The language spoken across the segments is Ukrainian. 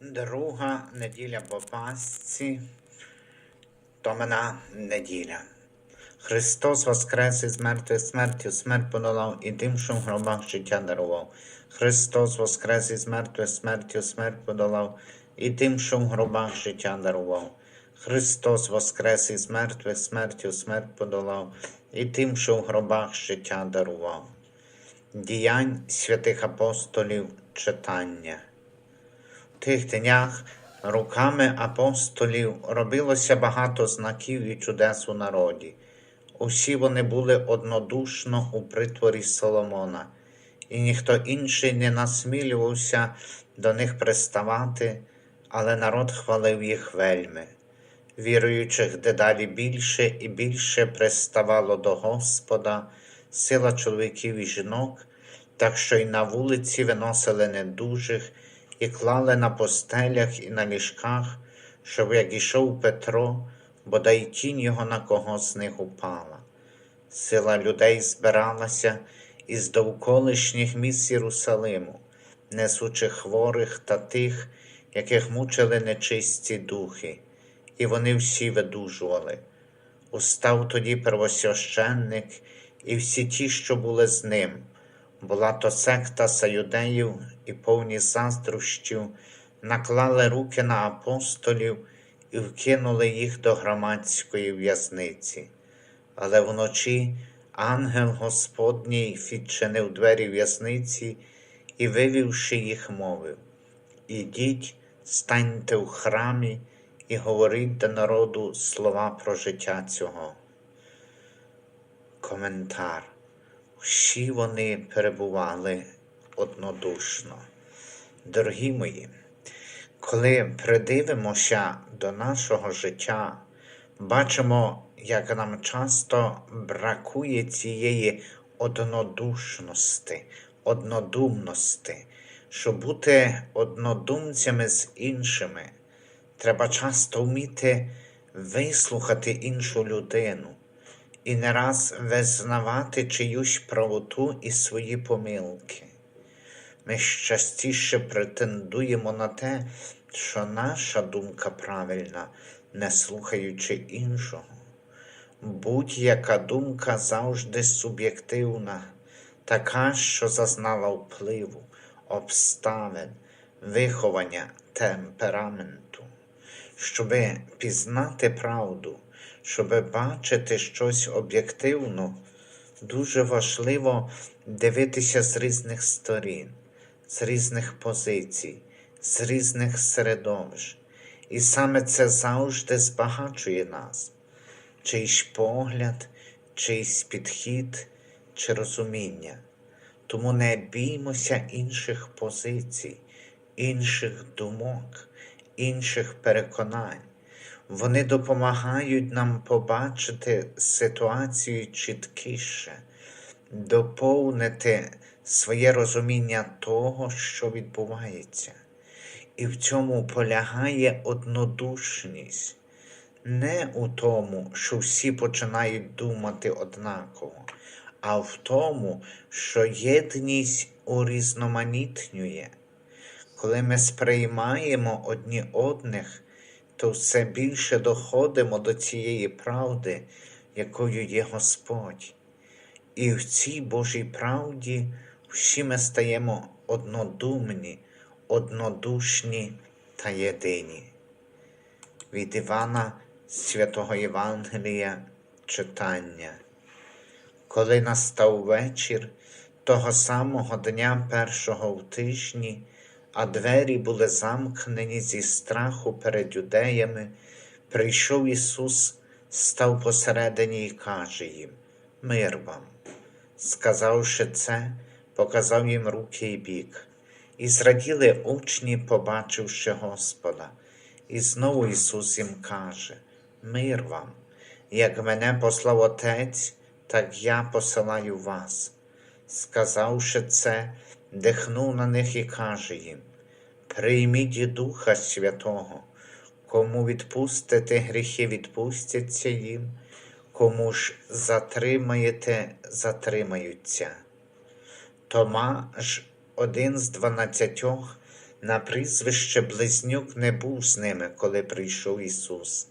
Друга неділя по Пасці, Томина неділя. Христос воскрес із мертвих смертю, смерть подолав і тим, що в гробах життя дарував. Христос воскрес із мертвих смертю, смерть подолав і тим, що в гробах життя дарував. Христос воскрес із мертвих смертю, смерть подолав і тим, що в гробах життя дарував. Діянь святих апостолів читання. Тих днях руками апостолів робилося багато знаків і чудес у народі. Усі вони були однодушно у притворі Соломона, і ніхто інший не насмілювався до них приставати, але народ хвалив їх вельми. Віруючих дедалі більше і більше приставало до Господа, сила чоловіків і жінок, так що й на вулиці виносили недужих і клали на постелях і на ліжках, щоб як ішов Петро, бодай тінь його на кого з них упала. Сила людей збиралася із довколишніх міст Єрусалиму, несучи хворих та тих, яких мучили нечисті духи, і вони всі видужували. Устав тоді первосвященник і всі ті, що були з ним. Була то секта саюдеїв і повні заздрощів, наклали руки на апостолів і вкинули їх до громадської в'язниці. Але вночі ангел Господній відчинив двері в'язниці і, вивівши їх, мовив: Ідіть, станьте в храмі і говоріть до народу слова про життя цього. Коментар. Всі вони перебували однодушно. Дорогі мої, коли придивимося до нашого життя, бачимо, як нам часто бракує цієї однодушності, однодумності, щоб бути однодумцями з іншими. Треба часто вміти вислухати іншу людину і не раз визнавати чиюсь правоту і свої помилки. Ми частіше претендуємо на те, що наша думка правильна, не слухаючи іншого. Будь-яка думка завжди суб'єктивна, така, що зазнала впливу, обставин, виховання, темпераменту. Щоби пізнати правду, щоб бачити щось об'єктивно, дуже важливо дивитися з різних сторін, з різних позицій, з різних середовищ. І саме це завжди збагачує нас, чийсь погляд, чийсь підхід чи розуміння. Тому не біймося інших позицій, інших думок, інших переконань. Вони допомагають нам побачити ситуацію чіткіше, доповнити своє розуміння того, що відбувається. І в цьому полягає однодушність, не у тому, що всі починають думати однаково, а в тому, що єдність урізноманітнює. Коли ми сприймаємо одні одних, то все більше доходимо до цієї правди, якою є Господь. І в цій Божій правді всі ми стаємо однодумні, однодушні та єдині. Від Івана Святого Євангелія читання. Коли настав вечір того самого дня першого в тижні, а двері були замкнені зі страху перед юдеями, прийшов Ісус, став посередині і каже їм: Мир вам. Сказавши це, показав їм руки і бік, і зраділи учні, побачивши Господа. І знову Ісус їм каже: Мир вам, як мене послав Отець, так я посилаю вас. Сказавши це, дихнув на них і каже їм: Прийміть Духа Святого, кому відпустите гріхи, відпустяться їм, кому ж затримаєте, затримаються. Тома ж, один з дванадцятьох, на прізвище Близнюк не був з ними, коли прийшов Ісус.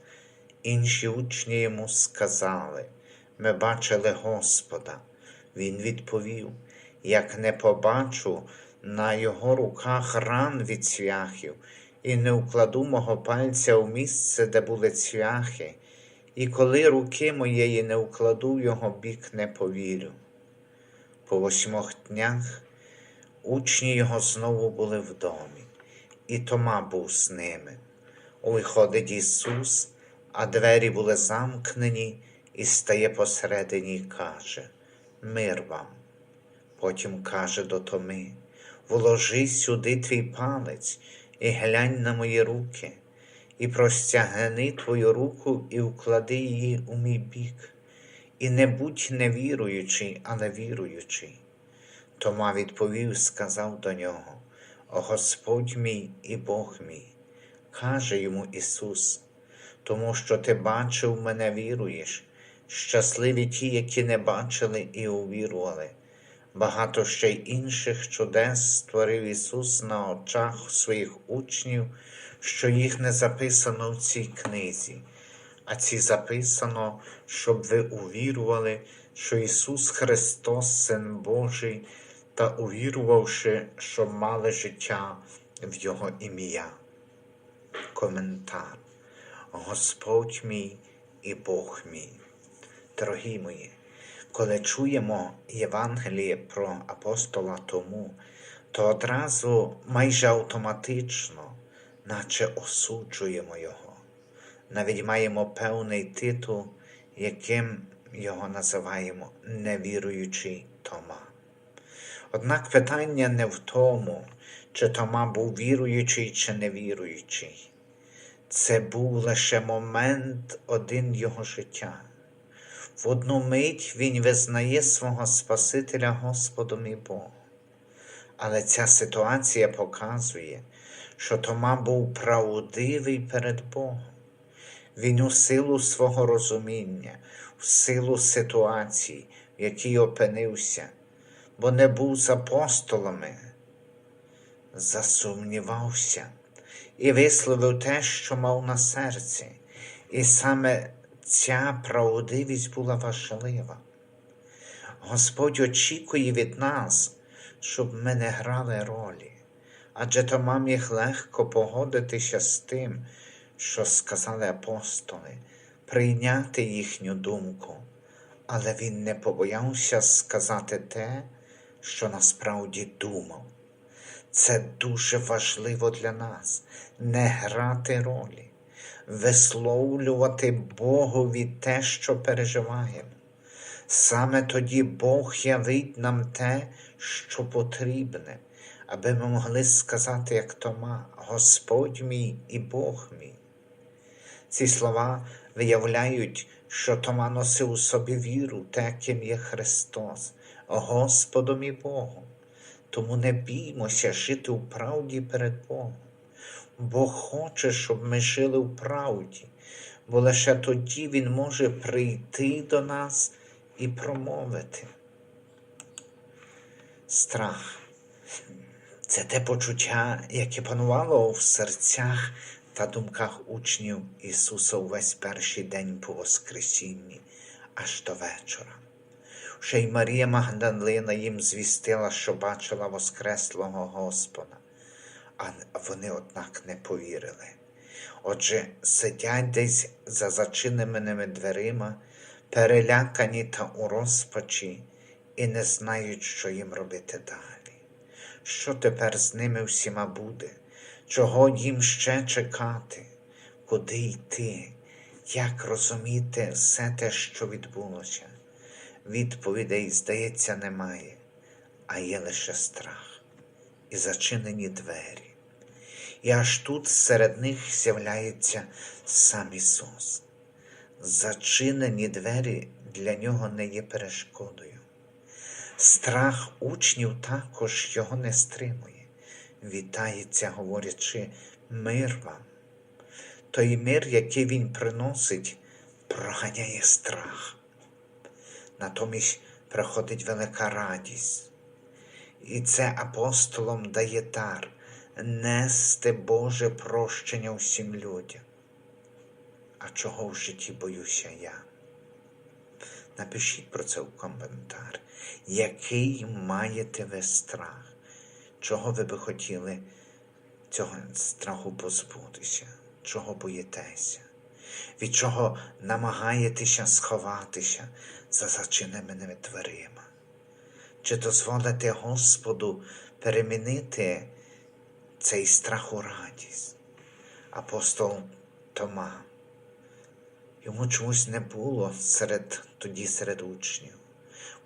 Інші учні йому сказали, ми бачили Господа. Він відповів, як не побачу на його руках ран від цвяхів, і не укладу мого пальця у місце, де були цвяхи, і коли руки моєї не укладу його бік, не повірю. По восьмох днях учні його знову були в домі, і Тома був з ними. Виходить Ісус, а двері були замкнені, і стає посередині і каже Мир вам. Потім каже до Томи Вложи сюди твій палець і глянь на мої руки, і простягни твою руку і вклади її у мій бік, і не будь невіруючий, але віруючий. Тома відповів сказав до нього О Господь мій і Бог мій, каже йому Ісус, тому що ти бачив мене віруєш, щасливі ті, які не бачили і увірували. Багато ще й інших чудес створив Ісус на очах своїх учнів, що їх не записано в цій книзі, а ці записано, щоб ви увірували, що Ісус Христос, Син Божий, та увірувавши, що мали життя в Його ім'я. Коментар. Господь мій і Бог мій. Дорогі мої, коли чуємо Євангеліє про апостола Тому, то одразу майже автоматично, наче осуджуємо Його. Навіть маємо певний титул, яким його називаємо невіруючий Тома. Однак питання не в тому, чи Тома був віруючий чи невіруючий. Це був лише момент один його життя. В одну мить він визнає свого Спасителя Господом і Богом. Але ця ситуація показує, що Тома був правдивий перед Богом. Він у силу свого розуміння, в силу ситуації, в якій опинився, бо не був з апостолами, засумнівався і висловив те, що мав на серці, і саме ця правдивість була важлива. Господь очікує від нас, щоб ми не грали ролі, адже Тома міг легко погодитися з тим, що сказали апостоли, прийняти їхню думку, але він не побоявся сказати те, що насправді думав. Це дуже важливо для нас не грати ролі, висловлювати Богові те, що переживаємо. Саме тоді Бог явить нам те, що потрібне, аби ми могли сказати, як Тома, Господь мій і Бог мій. Ці слова виявляють, що Тома носив у собі віру, те, ким є Христос, Господом і Богом. Тому не біймося жити у правді перед Богом. Бог хоче, щоб ми жили в правді, бо лише тоді Він може прийти до нас і промовити. Страх це те почуття, яке панувало в серцях та думках учнів Ісуса увесь перший день по Воскресінні, аж до вечора. Ще й Марія Магдалина їм звістила, що бачила Воскреслого Господа, а вони, однак, не повірили. Отже, сидять десь за зачиненими дверима, перелякані та у розпачі, і не знають, що їм робити далі. Що тепер з ними всіма буде? Чого їм ще чекати? Куди йти? Як розуміти все те, що відбулося? Відповідей, здається, немає, а є лише страх і зачинені двері. І аж тут серед них з'являється сам Ісус. Зачинені двері для нього не є перешкодою. Страх учнів також його не стримує, вітається, говорячи, мир вам. Той мир, який він приносить, проганяє страх натомість приходить велика радість. І це апостолам дає дар нести Боже прощення всім людям. А чого в житті боюся я? Напишіть про це в коментар. Який маєте ви страх? Чого ви би хотіли цього страху позбутися? Чого боїтеся? Від чого намагаєтеся сховатися за зачиненими дверима? Чи дозволите Господу перемінити цей страх у радість? Апостол Тома. Йому чомусь не було серед тоді серед учнів.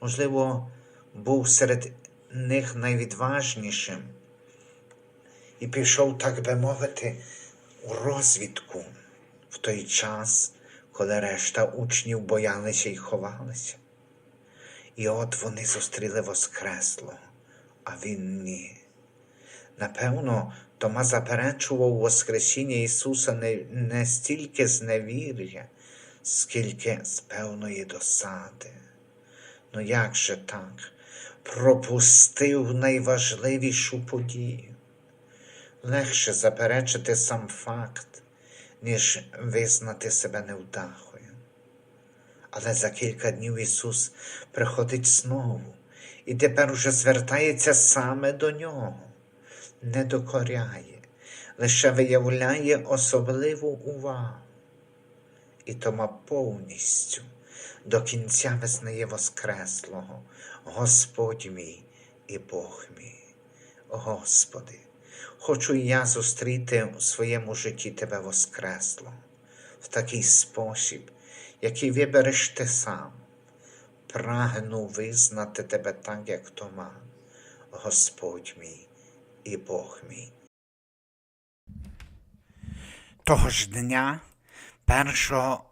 Можливо, був серед них найвідважнішим і пішов, так би мовити, у розвідку в той час, коли решта учнів боялися і ховалися. І от вони зустріли Воскреслого, а він ні. Напевно, Тома заперечував Воскресіння Ісуса не, не стільки з невір'я, скільки з певної досади. Ну як же так? Пропустив найважливішу подію. Легше заперечити сам факт, ніж визнати себе невдахою. Але за кілька днів Ісус приходить знову і тепер уже звертається саме до нього, не докоряє, лише виявляє особливу увагу. І Тома повністю до кінця визнає Воскреслого, Господь мій і Бог мій. Господи, хочу і я зустріти у своєму житті Тебе Воскресло в такий спосіб, який вибереш ти сам. Прагну визнати Тебе так, як Тома, Господь мій і Бог мій. Того ж дня, першого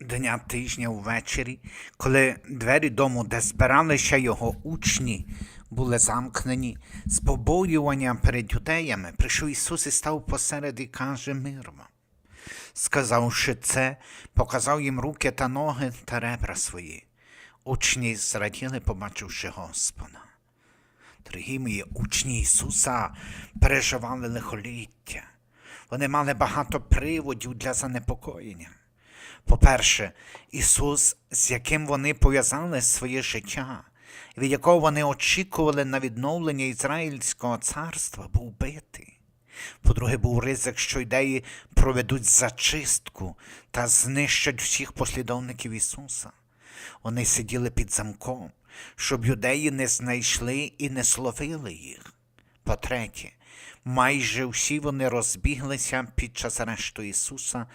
дня тижня ввечері, коли двері дому, де збиралися його учні, були замкнені, з побоювання перед юдеями, прийшов Ісус і став посеред і каже мир вам. Сказавши це, показав їм руки та ноги та ребра свої. Учні зраділи, побачивши Господа. Дорогі мої учні Ісуса переживали лихоліття. Вони мали багато приводів для занепокоєння. По-перше, Ісус, з яким вони пов'язали своє життя, від якого вони очікували на відновлення Ізраїльського царства, був битий. По-друге, був ризик, що ідеї проведуть зачистку та знищать всіх послідовників Ісуса. Вони сиділи під замком, щоб юдеї не знайшли і не словили їх. По-третє, майже всі вони розбіглися під час арешту Ісуса,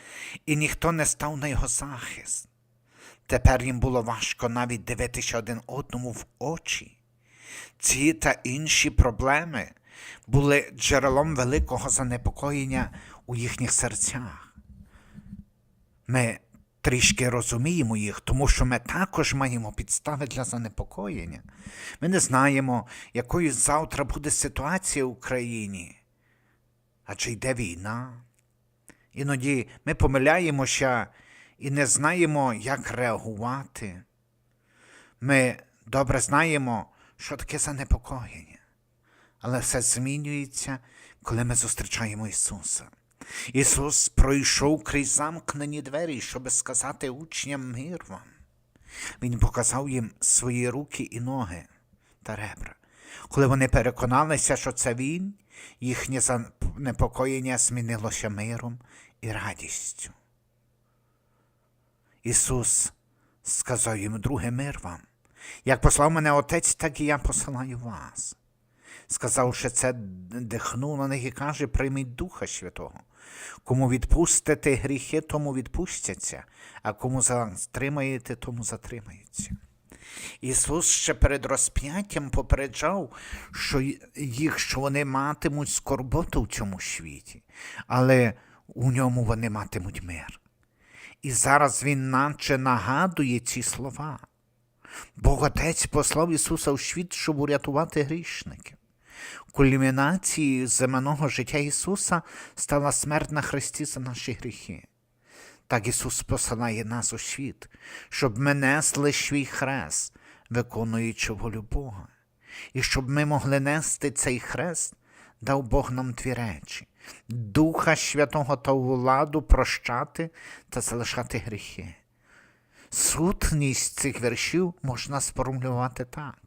і ніхто не став на його захист. Тепер їм було важко навіть дивитися один одному в очі. Ці та інші проблеми були джерелом великого занепокоєння у їхніх серцях. Ми трішки розуміємо їх, тому що ми також маємо підстави для занепокоєння. Ми не знаємо, якою завтра буде ситуація в Україні. Адже йде війна. Іноді ми помиляємося і не знаємо, як реагувати. Ми добре знаємо, що таке занепокоєння. Але все змінюється, коли ми зустрічаємо Ісуса. Ісус пройшов крізь замкнені двері, щоб сказати учням мир вам. Він показав їм свої руки і ноги та ребра. Коли вони переконалися, що це Він, їхнє занепокоєння змінилося миром і радістю. Ісус сказав їм друге мир вам. Як послав мене Отець, так і я посилаю вас. Сказавши це, дихнув на них і каже, прийміть Духа Святого. Кому відпустите гріхи, тому відпустяться, а кому затримаєте, тому затримаються. Ісус ще перед розп'яттям попереджав, що їх, що вони матимуть скорботу в цьому світі, але у ньому вони матимуть мир. І зараз Він наче нагадує ці слова. Бог Отець послав Ісуса у світ, щоб урятувати грішників. Кульмінацією земного життя Ісуса стала смерть на Христі за наші гріхи. Так Ісус посилає нас у світ, щоб ми несли свій хрест, виконуючи волю Бога, і щоб ми могли нести цей хрест, дав Бог нам дві речі: Духа Святого та владу прощати та залишати гріхи. Сутність цих віршів можна сформулювати так.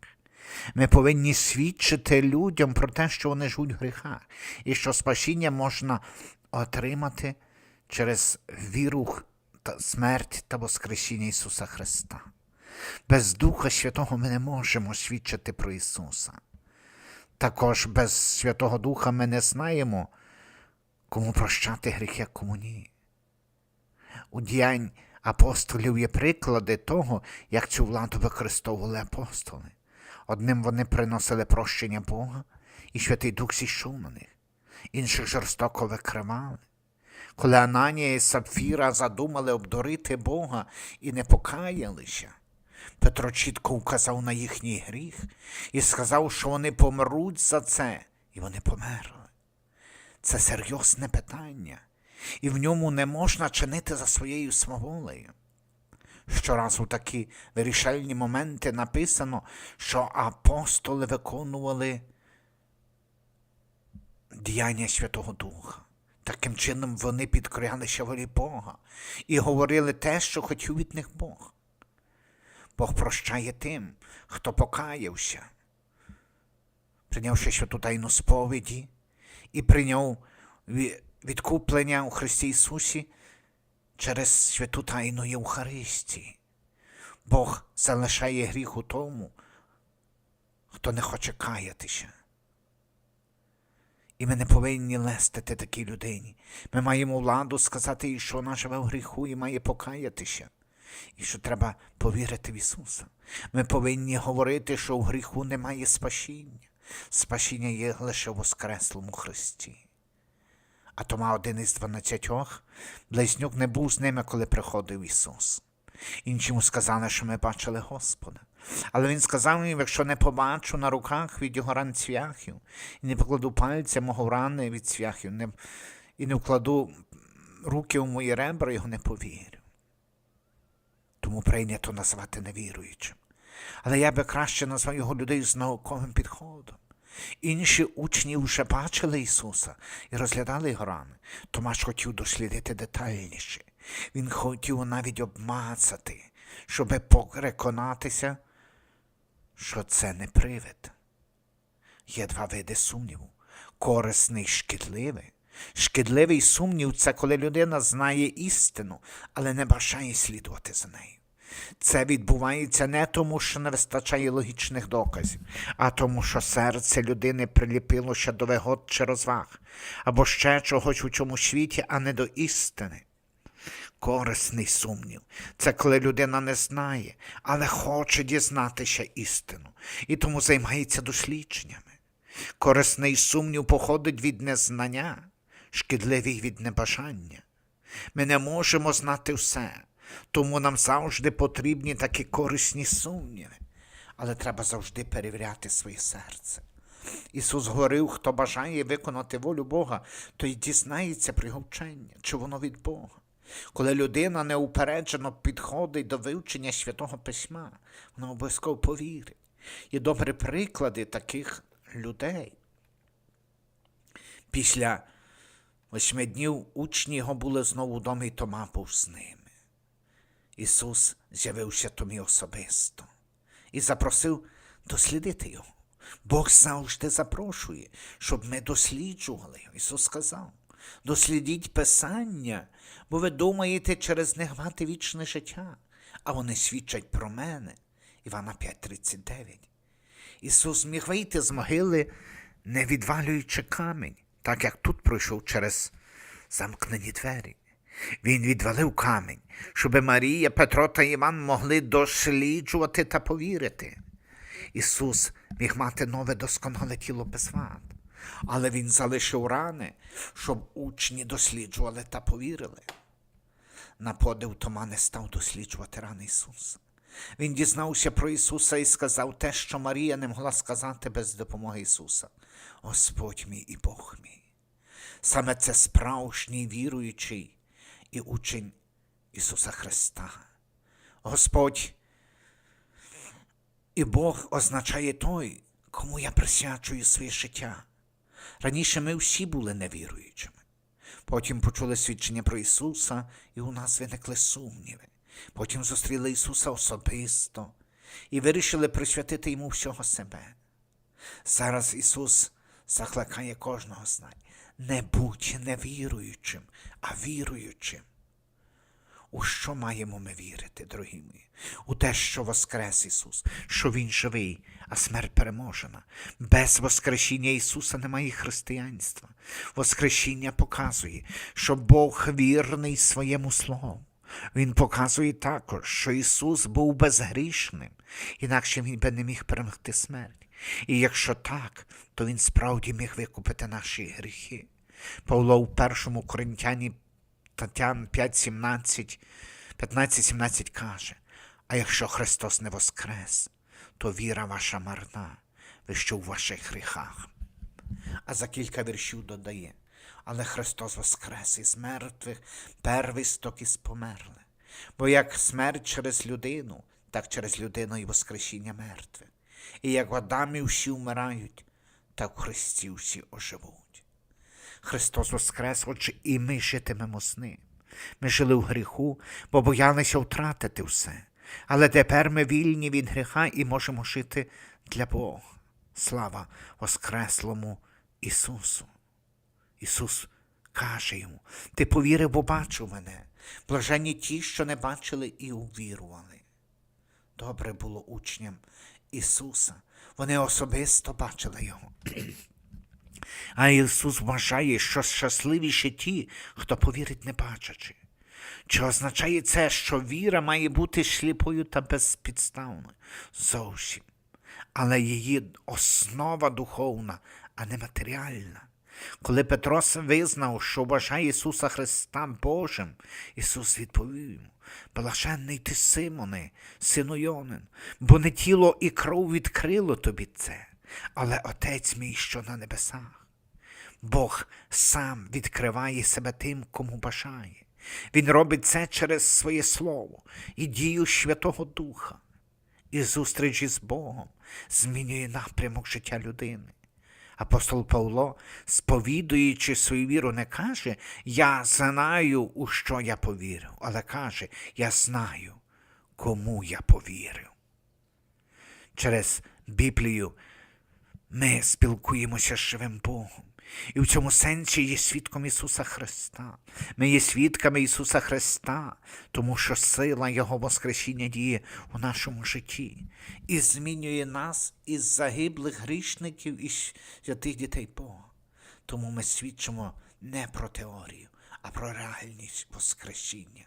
Ми повинні свідчити людям про те, що вони живуть в гріхах, і що спасіння можна отримати через віру смерть та Воскресіння Ісуса Христа. Без Духа Святого ми не можемо свідчити про Ісуса. Також без Святого Духа ми не знаємо, кому прощати гріхи, кому ні. У діянь апостолів є приклади того, як цю владу використовували апостоли. Одним вони приносили прощення Бога, і Святий Дух зійшов на них, інших жорстоко викривали. Коли Ананія і Сапфіра задумали обдурити Бога і не покаялися, Петро чітко вказав на їхній гріх і сказав, що вони помруть за це, і вони померли. Це серйозне питання, і в ньому не можна чинити за своєю сваволею. Щоразу такі вирішальні моменти написано, що апостоли виконували діяння Святого Духа. Таким чином вони підкорялися волі Бога і говорили те, що хотів від них Бог. Бог прощає тим, хто покаявся, прийнявши святу тайну сповіді і прийняв відкуплення у Христі Ісусі через святу тайну Євхаристії. Бог залишає гріх у тому, хто не хоче каятися. І ми не повинні лестити такій людині. Ми маємо владу сказати їй, що вона живе в гріху і має покаятися, і що треба повірити в Ісуса. Ми повинні говорити, що в гріху немає спасіння. Спасіння є лише в Воскреслому Христі. А Тома один із дванадцятьох, близнюк не був з ними, коли приходив Ісус. Інші йому сказали, що ми бачили Господа. Але він сказав їм, якщо не побачу на руках від його ран цвяхів, і не покладу пальця мого рани від цвяхів, не, і не вкладу руки у мої ребра, його не повірю. Тому прийнято назвати невіруючим. Але я би краще назвав його людей з науковим підходом. Інші учні вже бачили Ісуса і розглядали його рани. Томаш хотів дослідити детальніше. Він хотів навіть обмацати, щоб переконатися, що це не привид. Є два види сумніву: корисний шкідливий. Шкідливий сумнів це коли людина знає істину, але не бажає слідувати за нею. Це відбувається не тому, що не вистачає логічних доказів, а тому, що серце людини приліпилося до вигод чи розваг, або ще чогось у цьому світі, а не до істини. Корисний сумнів це коли людина не знає, але хоче дізнатися істину, і тому займається дослідженнями. Корисний сумнів походить від незнання, шкідливий від небажання. Ми не можемо знати все, тому нам завжди потрібні такі корисні сумніви, але треба завжди перевіряти своє серце. Ісус говорив, хто бажає виконати волю Бога, той дізнається про чи воно від Бога. Коли людина неупереджено підходить до вивчення святого письма, вона обов'язково повірить. Є добрі приклади таких людей. Після восьми днів учні його були знову вдома, і Тома був з ними. Ісус з'явився Томі особисто і запросив дослідити його. Бог завжди запрошує, щоб ми досліджували його. Ісус сказав: дослідіть Писання, бо ви думаєте через них мати вічне життя, а вони свідчать про мене. Івана 5:39. Ісус міг вийти з могили, не відвалюючи камінь, так як тут пройшов через замкнені двері. Він відвалив камінь, щоб Марія, Петро та Іван могли досліджувати та повірити. Ісус міг мати нове досконале тіло без вад, але Він залишив рани, щоб учні досліджували та повірили. На подив Тома не став досліджувати рани Ісуса. Він дізнався про Ісуса і сказав те, що Марія не могла сказати без допомоги Ісуса. Господь мій і Бог мій. Саме це справжній віруючий і учень Ісуса Христа. Господь і Бог означає той, кому я присвячую своє життя. Раніше ми всі були невіруючими. Потім почули свідчення про Ісуса, і у нас виникли сумніви. Потім зустріли Ісуса особисто і вирішили присвятити Йому всього себе. Зараз Ісус закликає кожного з нас. Не будь невіруючим, а віруючим. У що маємо ми вірити, дорогі мої? У те, що воскрес Ісус, що Він живий, а смерть переможена. Без Воскресіння Ісуса немає християнства. Воскресіння показує, що Бог вірний своєму Слову. Він показує також, що Ісус був безгрішним, інакше Він би не міг перемогти смерть. І якщо так, то Він справді міг викупити наші гріхи. Павло у першому Коринтяні Тетян 5.17, 15-17 каже, а якщо Христос не воскрес, то віра ваша марна, ви що у ваших гріхах. А за кілька віршів додає, але Христос воскрес із мертвих, первісток із померлих. Бо як смерть через людину, так через людину і воскресіння мертвих. І як в Адамі всі вмирають, так в Христі всі оживуть. Христос воскрес, отже, і ми житимемо з ним. Ми жили в гріху, бо боялися втратити все. Але тепер ми вільні від гріха і можемо жити для Бога. Слава Воскреслому Ісусу. Ісус каже йому: Ти повірив, бо бачив мене. Блаженні ті, що не бачили і увірували. Добре було учням Ісуса. Вони особисто бачили Його. А Ісус вважає, що щасливіші ті, хто повірить не бачачи. Чи означає це, що віра має бути сліпою та безпідставною? Зовсім. Але її основа духовна, а не матеріальна. Коли Петрос визнав, що вважає Ісуса Христа Божим, Ісус відповів йому, Блаженний ти, Симоне, сину Йонин, бо не тіло і кров відкрило тобі це, але Отець мій, що на небесах. Бог сам відкриває себе тим, кому бажає. Він робить це через своє Слово і дію Святого Духа. І зустріч із Богом змінює напрямок життя людини. Апостол Павло, сповідуючи свою віру, не каже, я знаю, у що я повірив, але каже, я знаю, кому я повірив. Через Біблію ми спілкуємося з живим Богом. І в цьому сенсі є свідком Ісуса Христа. Ми є свідками Ісуса Христа, тому що сила Його Воскресіння діє у нашому житті і змінює нас із загиблих грішників і святих дітей Бога. Тому ми свідчимо не про теорію, а про реальність Воскресіння.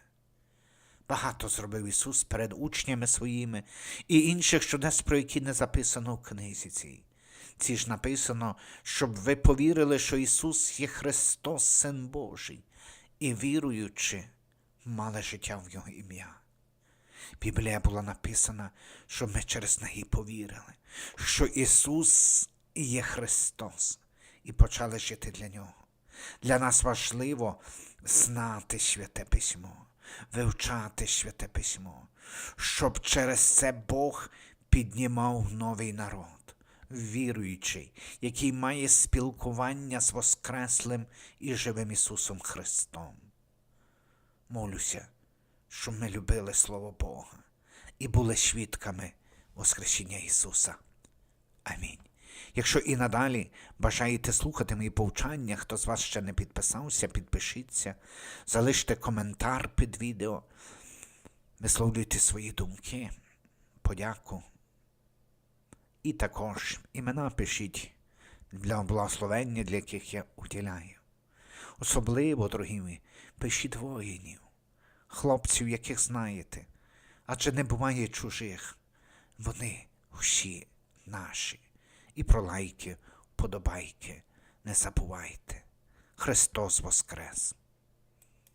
Багато зробив Ісус перед учнями своїми і інших чудес, про які не записано в книзі цій. Ці ж написано, щоб ви повірили, що Ісус є Христос, Син Божий, і віруючи, мали життя в Його ім'я. Біблія була написана, щоб ми через неї повірили, що Ісус є Христос, і почали жити для Нього. Для нас важливо знати святе письмо, вивчати святе письмо, щоб через це Бог піднімав новий народ віруючий, який має спілкування з Воскреслим і живим Ісусом Христом. Молюся, щоб ми любили Слово Бога і були свідками Воскресіння Ісуса. Амінь. Якщо і надалі бажаєте слухати мої повчання, хто з вас ще не підписався, підпишіться, залиште коментар під відео, висловлюйте свої думки, подяку. І також імена пишіть для благословення, для яких я уділяю. Особливо, дорогі мої, пишіть воїнів, хлопців, яких знаєте, адже не буває чужих. Вони всі наші. І про лайки, подобайки, не забувайте. Христос Воскрес!